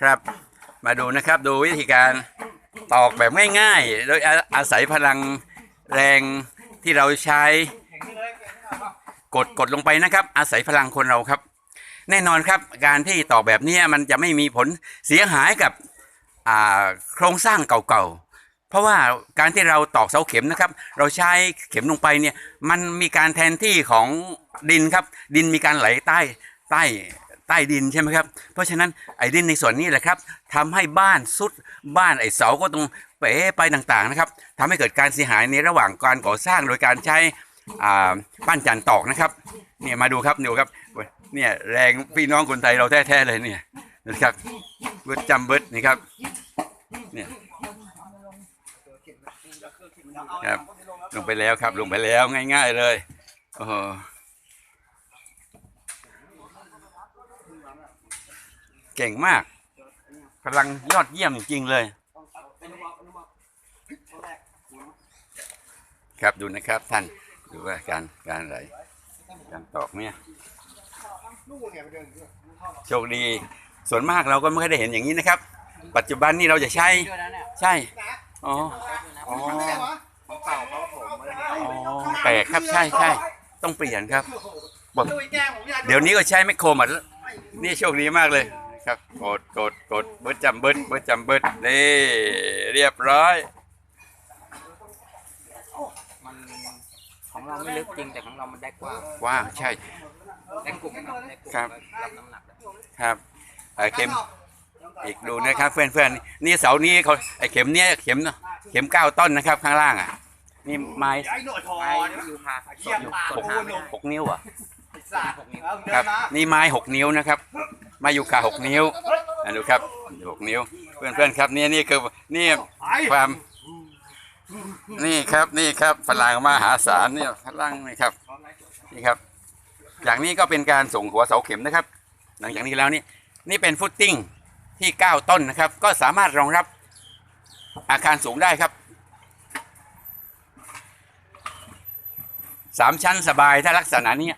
ครับ มาดูนะครับดูวิธีการตอกแบบง่ายๆ โดยอาศัยพลังแรงที่เราใช้ กดกดลงไปนะครับ อาศัยพลังคนเราครับ แน่นอนครับการที่ตอกแบบนี้มันจะไม่มีผลเสียหายกับโครงสร้างเก่าๆ เพราะว่าการที่เราตอกเสาเข็มนะครับ เราใช้เข็มลงไปเนี่ยมันมีการแทนที่ของดินครับ ดินมีการไหลใต้ใต้ ใต้ดินใช่ไหมครับ เพราะฉะนั้นไอ้ดินในส่วนนี้แหละครับทำให้บ้านสุดบ้านไอ้เสาก็ต้องเป๋ไปต่างๆนะครับทำให้เกิดการเสียหายในระหว่างการก่อสร้างโดยการใช้ปั้นจันตอกนะครับเนี่ยมาดูครับดูครับเนี่ยแรงพี่น้องคนไทยเราแท้ๆเลยเนี่ยนะครับเบิดจำเบิดนี่ครับเนี่ยครับลงไปแล้วครับลงไปแล้วง่าย ๆเลยโอ้โห เก่งมาก พลังยอดเยี่ยมจริงๆเลย ครับดูนะครับท่าน ดูว่าการการอะไรการตอกเนี่ยโชคดี ส่วนมากเราก็ไม่ค่อยได้เห็นอย่างนี้นะครับ ปัจจุบันนี่เราจะใช้เชื่อแล้วเนี่ยใช่ อ๋อ อ๋อของเก่าเขาผมอะไรเนี่ยอ๋อแปลกครับใช่ใช่ต้องเปลี่ยนครับบอกดูอีกแก้มผมอยากเดี๋ยวนี้ก็ใช้แมคโครหมดแล้วนี่โชคดีมากเลย ครับกดกดกดเบิร์ดจำเบิร์ดเบิร์ดจำเบิร์ดนี่เรียบร้อย มันของเราไม่ลึกจริงแต่ของเรามันได้กว้างกว้างใช่ได้กลุ่มครับได้กลุ่มครับรับน้ำหนักได้ครับเอ่อเข็มอีกดูนะครับเพื่อนเพื่อนๆนี่เสานี้เขาไอเข็มเนี้ยเข็มเข็มเก้าต้นนะครับข้างล่างอะ นี่ไม้ไอ้หนวดทอไอ้เนี่ยยูพาเยี่ยมอยู่ปากกดโอ้หาโหไม่ได้หกนิ้วอะสาดหกนิ้วเดิครับนมา นี่ไม้หกนิ้วนะครับไมาอยู่คาหกนิ้วดูครับหกนิ้วเพื่อนเพื่อนๆครับนี่นี่คือนี่ความนี่ครับนี่ครับพลังมหาศาลเนี่ยพลังนี่ครับนี่ครับ อย่างนี้ก็เป็นการส่งหัวเสาเข็มนะครับ หลังจากนี้แล้วนี่นี่เป็นฟุตติ้งที่ 9 ต้นนะครับ ก็สามารถรองรับอาคารสูงได้ครับสามชั้นสบายถ้าลักษณะนี้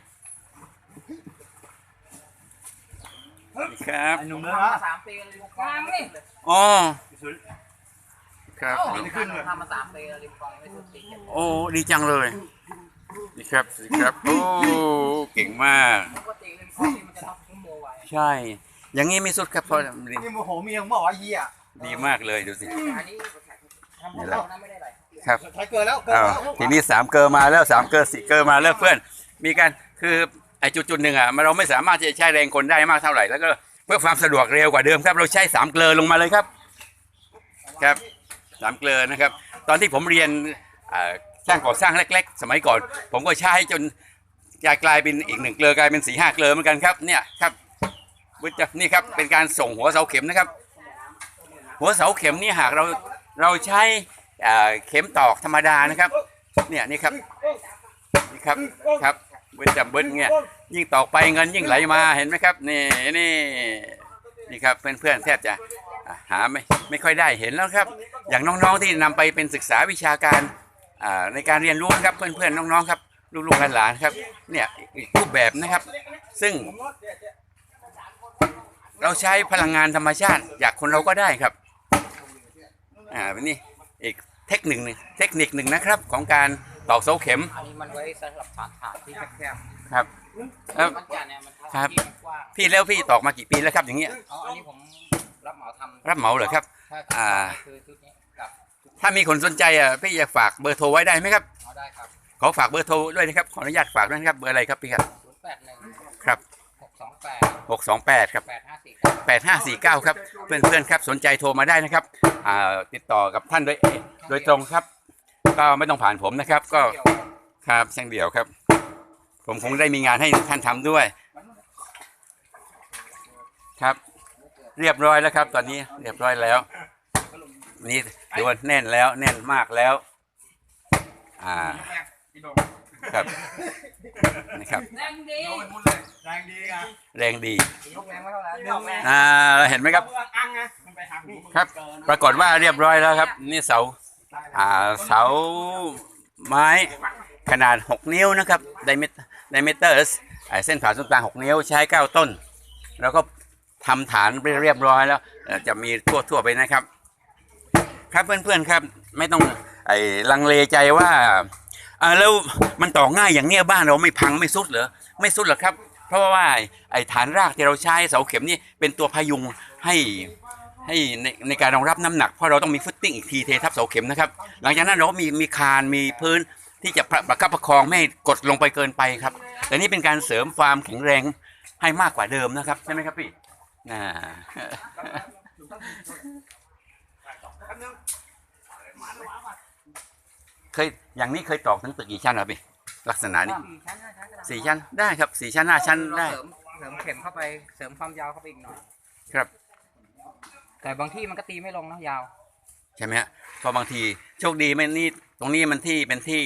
ครับไอ้หนุ่มเดินทำมามาสามปีเลยกว้างนี่อ๋อ ครับ ทำมาสามปีแล้วริมคลองไม่สุดตีกันโอ้ ดีจังเลยนี่ครับนี่ครับ โอ้ เก่งมาก ปกติริมคลองนี่มันจะต้องทุ่มโมไว้ใช่ อย่างนี้มีสุดครับพอดีนี่โมโหเมียผมบอกว่าเฮียดีมากเลยดูสิ อันนี้ทำของเรานะไม่ได้ไรครับ ใช้เกินแล้วเกินอ้าวแล้วทีนี้สามเกอร์มาแล้วสามเกอร์สี่เกอร์มาแล้วเพื่อน มีการคือไอ้จุดจุดๆหนึ่งอะมันเราไม่สามารถที่จะใช้แรงคนได้มากเท่าไหร่แล้วก็ เพื่อความสะดวกเร็วกว่าเดิมครับ เราใช้สามเกลอลงมาเลยครับ ครับสามเกลอนะครับ ตอนที่ผมเรียนอ่าช่างก่อสร้างเล็ก ๆ สมัยก่อน ผมก็ใช้จนกลายเป็นอีกหนึ่งเกลอกลายเป็นสี่ห้าเกลอเหมือนกันครับเนี่ยครับวิจนี่ครับเป็นการส่งหัวเสาเข็มนะครับ หัวเสาเข็มนี่หากเราเราใช้เข็มตอกธรรมดานะครับ เนี่ยนี่ครับนี่ครับครับ บิ้ลจำเบิ้ลเนี่ยยิ่งตอกไปเงินยิ่งไหลมาเห็นไหมครับ นี่นี่นี่ครับเพื่อนๆแทบจะหาไม่ไม่ค่อยได้เห็นแล้วครับ อย่างน้องๆที่นำไปเป็นศึกษาวิชาการในการเรียนรู้นะครับเพื่อนๆน้องๆครับลูกๆหลานๆครับ เนี่ยอีกรูปแบบนะครับ ซึ่ง เราใช้พลังงานธรรมชาติจากคนเราก็ได้ครับอ่าวันนี้อีกเทคนิคหนึ่งเทคนิคหนึ่งนะครับของการ ตอกเสาเข็ม อันนี้มันไว้สำหรับฐานฐานที่แคบครับๆครับมันจะเนี่ยมันครับทำที่มันกว้างพี่แล้วพี่ตอกมากี่ปีแล้วครับ อย่างเงี้ย เอาอันนี้ผมรับเหมาทำรับเหมาเหรอครับถ้าอ่า คือชุดนี้กับถ้ามีคนสนใจอะพี่อยากฝากเบอร์โทรไว้ได้ไหมครับ เอาได้ครับขอฝากเบอร์โทรด้วยนะครับ ขออนุญาตฝากด้วยนะครับ เบอร์อะไรครับพี่ครับ ศูนย์แปดหนึ่งครับ หกสองแปดหกสองแปดครับ แปดห้าสี่แปดห้าสี่เก้าครับเพื่อนเพื่อนๆครับสนใจโทรมาได้นะครับอ่าติดต่อกับท่านโดยโดยตรงครับ ก็ไม่ต้องผ่านผมนะครับ ก็ครับแซงเดี่ยวครับ ผมคงได้มีงานให้ท่านทำด้วย ครับ เรียบร้อยแล้วครับ ตอนนี้เรียบร้อยแล้ว นี่ถือว่าแน่นแล้วแน่นมากแล้ว อ่าครับนี่ครับแรงดีแรงดีอะแรงดียกแรงไม่เท่าไหร่ยกแรงอ่าเห็นไหมครับอังไงมันไปหักครับ ปรากฏว่าเรียบร้อยแล้วครับ นี่เสาอ่า เสาไม้ขนาด 6 นิ้วนะครับไดเมตไดเมเตอร์เส้นผ่าศูนย์กลาง6นิ้วใช้ 9 ต้น แล้วก็ทำฐานเรียบร้อยแล้วจะมีทั่วทั่วๆไปนะครับ ครับเพื่อนๆครับ ไม่ต้องไอ้ลังเลใจว่าอ่าแล้วมันต่อง่ายอย่างเนี้ยบ้านเราไม่พังไม่สุดเหรอไม่สุดหรอกครับ เพราะว่าไอ้ไอ้ฐานรากที่เราใช้เสาเข็มนี่เป็นตัวพยุงให้ ให้ในในการรองรับน้ำหนักเพราะเราต้องมีฟุตติ้งอีกทีเททับเสาเข็มนะครับ หลังจากนั้นเราก็มีมีคานมีพื้นที่จะประประคับประคองไม่ให้กดลงไปเกินไปครับ แต่นี่เป็นการเสริมความแข็งแรงให้มากกว่าเดิมนะครับใช่ไหมครับพี่อ่าเคยอย่างนี้เคยตอกทั้งตึกกี่ชั้นครับพี่ลักษณะนี้สี่ชั้นห้าชั้นก็ได้สี่ชั้นได้ครับสี่ชั้นห้าชั้นได้เสริมเสริมเข็มเข้าไปเสริมความยาวเข้าไปอีกหน่อยครับ แต่บางที่มันก็ตีไม่ลงนะยาว ใช่ไหมฮะเพอบางทีโชคดีไม่นี่ตรงนี้มันที่เป็นที่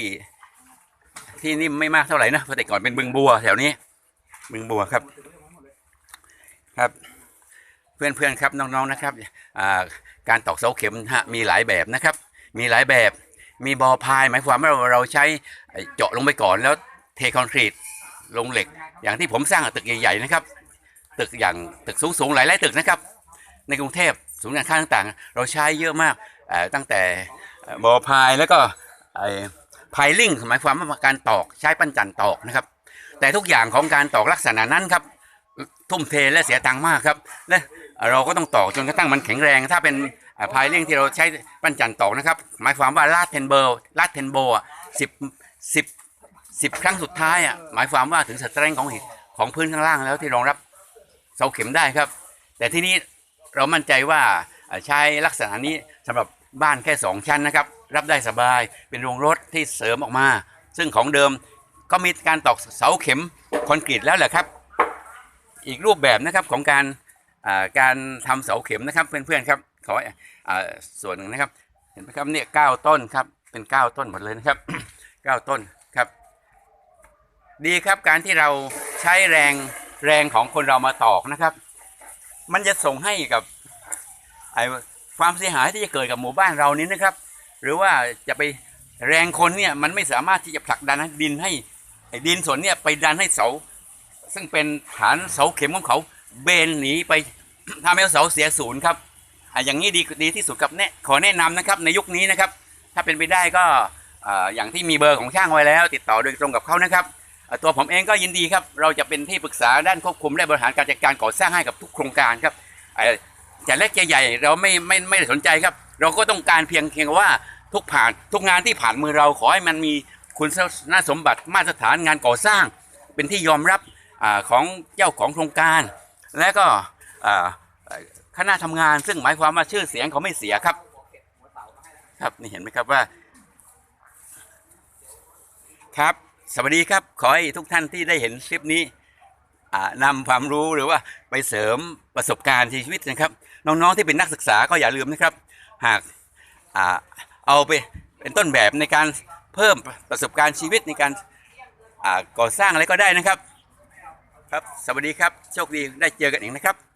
ที่นี่ไม่มากเท่าไหร่นะเพราะแต่ก่อนเป็นบึงบัวแถวนี้ บึงบัวครับ ครับ เพื่อนๆครับน้องๆนะครับอ่าการตอกเสาเข็มนะฮะมีหลายแบบนะครับ มีหลายแบบมีบอพายหมายความว่าเราเราใช้เจาะลงไปก่อนแล้วเทคอนกรีตลงเหล็ก อย่างที่ผมสร้างตึกใหญ่ๆนะครับ ตึกอย่างตึกสูงๆหลายๆตึกนะครับ ในกรุงเทพ ศูนย์การค้าต่างๆ เราใช้เยอะมากตั้งแต่บอพายแล้วก็พายลิงหมายความว่าการตอกใช้ปั้นจันตอกนะครับ แต่ทุกอย่างของการตอกลักษณะนั้นครับทุ่มเทและเสียตังค์มากครับและเราก็ต้องตอกจนกระทั่งมันแข็งแรง ถ้าเป็นพายเร่งที่เราใช้ปั้นจันตอกนะครับ หมายความว่าลาดเทนเบอร์ลาดเทนโบอะสิบสิบสิบครั้งสุดท้ายอะหมายความว่าถึงสเตรนของของพื้นข้างล่างแล้วที่รองรับเสาเข็มได้ครับ แต่ที่นี้ เรามั่นใจว่าใช้ลักษณะนี้สำหรับบ้านแค่สองชั้นนะครับ รับได้สบายเป็นโรงรถที่เสริมออกมา ซึ่งของเดิมก็มีการตอกเสาเข็มคอนกรีตแล้วแหละครับ อีกรูปแบบนะครับของการการทำเสาเข็มนะครับเพื่อนๆครับขออ่าส่วนหนึ่งนะครับเห็นไหมครับเนี่ยเก้าต้นครับเป็นเก้าต้นหมดเลยนะครับเก้าต้นครับ ดีครับการที่เราใช้แรงแรงของคนเรามาตอกนะครับ มันจะส่งให้กับไอ้ความเสียหายที่จะเกิดกับหมู่บ้านเรานี้นะครับ หรือว่าจะไปแรงคนเนี่ยมันไม่สามารถที่จะผลักดันดินให้ดินส่วนเนี่ยไปดันให้เสา ซึ่งเป็นฐานเสาเข็มของเขาเบนหนีไปทำให้เสาเสียศูนย์ครับอะอย่างนี้ดีดีที่สุดครับแนะขอแนะนำนะครับในยุคนี้นะครับ ถ้าเป็นไปได้ก็อย่างที่มีเบอร์ของช่างไว้แล้ว ติดต่อโดยตรงกับเขานะครับ ตัวผมเองก็ยินดีครับ เราจะเป็นที่ปรึกษาด้านควบคุมและบริหารการจัดการก่อสร้างให้กับทุกโครงการครับอ่าจะเล็กจะใหญ่เราไม่ไม่ไม่สนใจครับ เราก็ต้องการเพียงเพียงว่าทุกผ่านทุกงานที่ผ่านมือเราขอให้มันมีคุณน่าสมบัติมาตรฐานงานก่อสร้าง เป็นที่ยอมรับอของเจ้าของโครงการ และก็คณะทำงานซึ่งหมายความว่าชื่อเสียงเขาไม่เสียครับ ครับนี่เห็นไหมครับว่าครับ สวัสดีครับ ขอให้ทุกท่านที่ได้เห็นคลิปนี้อ่านำความรู้หรือว่าไปเสริมประสบการณ์ชีวิตนะครับ น้องๆที่เป็นนักศึกษาก็อย่าลืมนะครับ หากอาเอาไปเป็นต้นแบบในการเพิ่มประสบการณ์ชีวิตในการก่อสร้างอะไรก็ได้นะครับ ครับ สวัสดีครับ โชคดีได้เจอกันอีกนะครับ